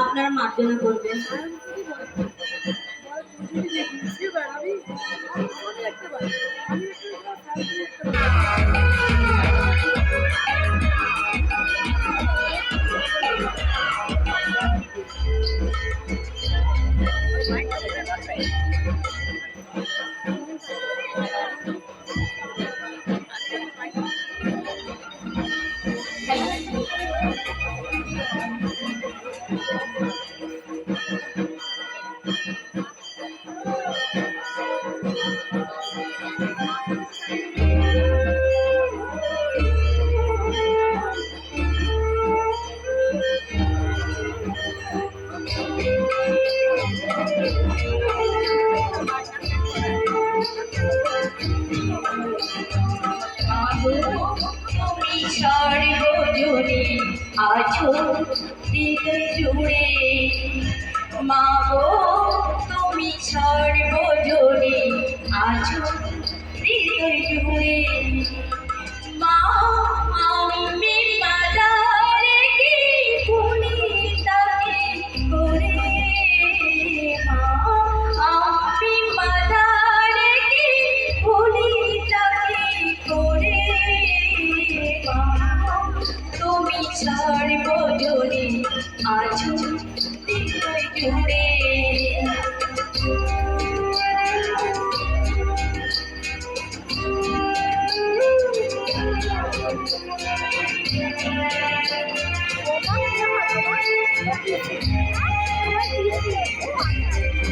আপনারা মার্জনা করবেন সর্বজনে আছো দিল জুড়ে মা Thank you.